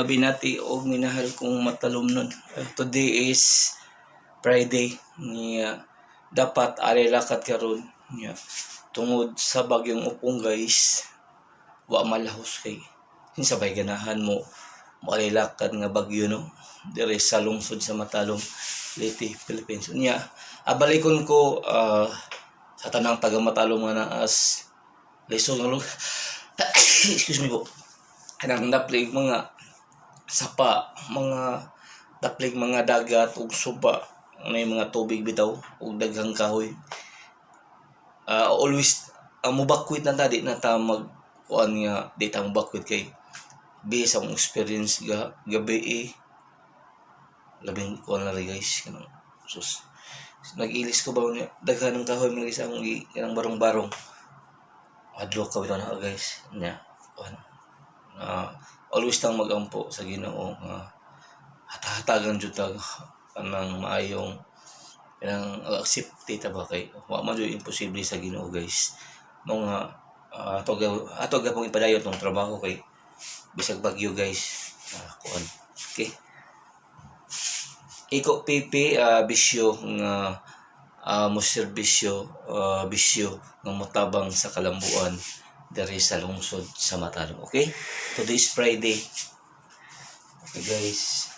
mga binati o minahal kong. Uh, today is Friday. Niya, dapat arilakat karon niya. Tungod sa bagyong upong guys, wa malahos kay. Sinsabay ganahan mo marilakad nga bagyo no. Dire sa lungsod sa Matalom, Leyte, Philippines. Niya, abalikon ko ah, sa tanang taga Matalom nga na as lesson ng excuse me po kanang naplig mga sapa mga naplig mga dagat ug suba. May mga tubig bitaw ug daghang kahoy. Ah, always ang mubakwit na tadi na ta mag kuan nga di ta mubakwit kay based akong experience ga gabi eh labing kuan na guys. Kanang sus. Nag-ilis ko ba niya daghan ng kahoy mga isa gi- kanang barong-barong. Adlo ka bitaw na guys. Nya kuan na always tang magampo sa Ginoo nga hatahatagan jud ta anang maayong kanang accept ta ba kay wa man jud imposible sa Ginoo guys. Mga uh, ato ga ato ga pong ipadayon tong trabaho kay bisag bagyo guys. Uh, kuan. Okay. Iko pipi ah, bisyo nga uh, mo serbisyo ah, bisyo nga motabang sa kalambuan diri sa lungsod sa Matalom okay? Today is Friday. Okay guys